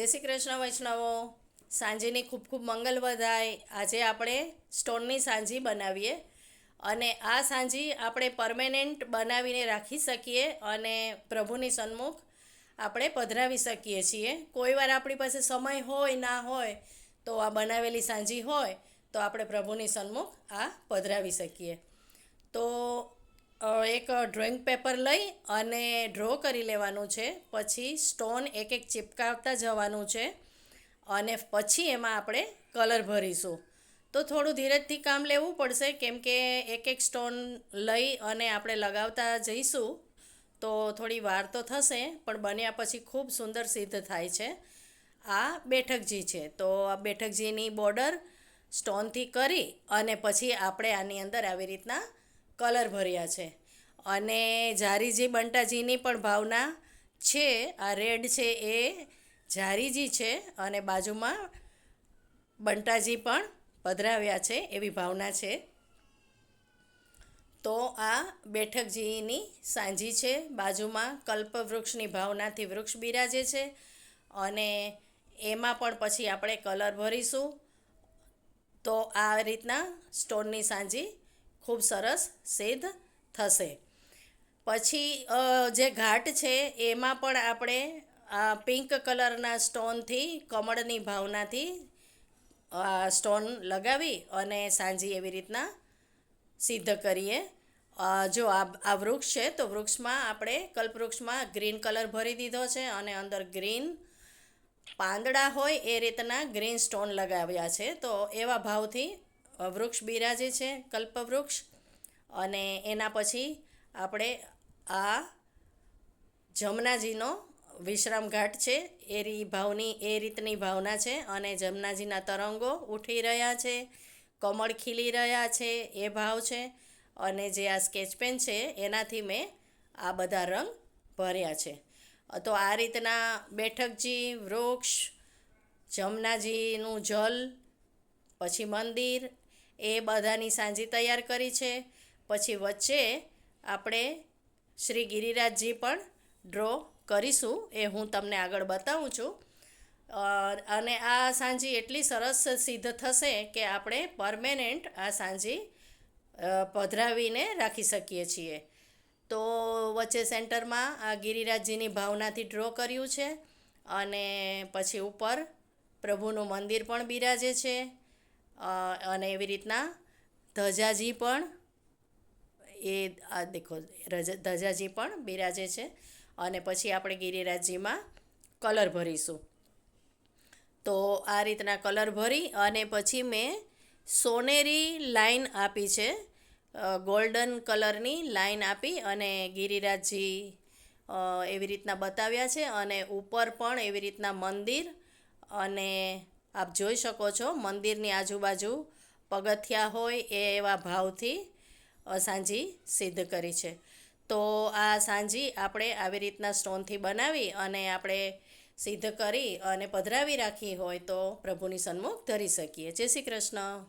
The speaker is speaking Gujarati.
જય શ્રી કૃષ્ણ વૈષ્ણવો. સાંજેની ખૂબ ખૂબ મંગલ વધાય આજે આપણે સ્ટોનની સાંજી બનાવીએ અને આ સાંજી આપણે પરમેનન્ટ બનાવીને રાખી શકીએ અને પ્રભુની સન્મુખ આપણે પધરાવી શકીએ છીએ. કોઈવાર આપણી પાસે સમય હોય, ના હોય, તો આ બનાવેલી સાંજી હોય, તો આપણે પ્રભુની સન્મુખ આ પધરાવી શકીએ. તો એક ડ્રોઈંગ પેપર લઈ અને ડ્રો કરી લેવાનું છે. પછી સ્ટોન એક એક ચિપકાવતા જવાનું છે અને પછી એમાં આપણે કલર ભરીશું. તો થોડું ધીરજથી કામ લેવું પડશે કેમ કે એક એક સ્ટોન લઈ અને આપણે લગાવતા જઈશું તો થોડી વાર તો થશે પણ બન્યા પછી ખૂબ સુંદર સિદ્ધ થાય છે. આ બેઠકજી છે. તો આ બેઠકજીની બોર્ડર સ્ટોનથી કરી અને પછી આપણે આની અંદર આવી રીતના કલર ભર્યા છે. અને જારીજી બંટાજીની પણ ભાવના છે. આ રેડ છે એ જારીજી છે અને બાજુમાં બંટાજી પણ પધરાવ્યા છે એવી ભાવના છે. તો આ બેઠકજીની સાંજી છે. બાજુમાં કલ્પવૃક્ષની ભાવનાથી વૃક્ષ બિરાજે છે અને એમાં પણ પછી આપણે કલર ભરીશું. તો આ રીતના સ્ટોનની સાંજી ખૂબ સરસ સિદ્ધ થશે. પછી જે ઘાટ છે, એમાં પણ આપણે આ પિંક કલરના સ્ટોનથી, કમળની ભાવનાથી આ સ્ટોન લગાવી અને સાંજી એવી રીતના સિદ્ધ કરીએ. જો આ આ વૃક્ષ છે, તો વૃક્ષમાં આપણે કલ્પવૃક્ષમાં ગ્રીન કલર ભરી દીધો છે અને અંદર ગ્રીન પાંદડા હોય એ રીતના ગ્રીન સ્ટોન લગાવ્યા છે. તો એવા ભાવથી વૃક્ષ બિરાજે છે, કલ્પવૃક્ષ. અને એના પછી આપણે આ જમનાજીનો વિશ્રામ ઘાટ છે. એ રી ભાવની, એ રીતની ભાવના છે અને જમનાજીના તરંગો ઉઠી રહ્યા છે, કમળ ખીલી રહ્યા છે, એ ભાવ છે. અને જે આ સ્કેચ પેન છે એનાથી મેં આ બધા રંગ ભર્યા છે. તો આ રીતના બેઠકજી, વૃક્ષ, જમનાજીનું જલ, પછી મંદિર એ બધાની સાંજી તૈયાર કરી છે. પછી વચ્ચે આપણે શ્રી ગિરિરાજજી પણ ડ્રો કરીશું, એ હું તમને આગળ બતાવું છું. અને આ સાંજી એટલી સરસ સિદ્ધ થશે કે આપણે પરમેનન્ટ આ સાંજી પધરાવીને રાખી શકીએ છીએ. તો વચ્ચે સેન્ટરમાં આ ગિરિરાજજીની ભાવનાથી ડ્રો કર્યું છે. અને પછી ઉપર પ્રભુનું મંદિર પણ બિરાજે છે. અને એવી રીતના ધજાજી પણ એ, આ દેખો ધજાજી પણ બિરાજે છે. અને પછી આપણે ગિરિરાજજીમાં કલર ભરીશું. તો આ રીતના કલર ભરી અને પછી મેં સોનેરી લાઈન આપી છે. ગોલ્ડન કલરની લાઈન આપી અને ગિરિરાજજી એવી રીતના બતાવ્યા છે. અને ઉપર પણ એવી રીતના મંદિર અને આપ જોઈ શકો છો, મંદિરની આજુબાજુ પગથિયા હોય એ એવા ભાવથી સાંજી સિદ્ધ કરી છે. તો આ સાંજી આપણે આવી રીતના સ્ટોનથી બનાવી અને આપણે સિદ્ધ કરી અને પધરાવી રાખી હોય તો પ્રભુની સન્મુખ ધરી શકીએ. જય શ્રી કૃષ્ણ.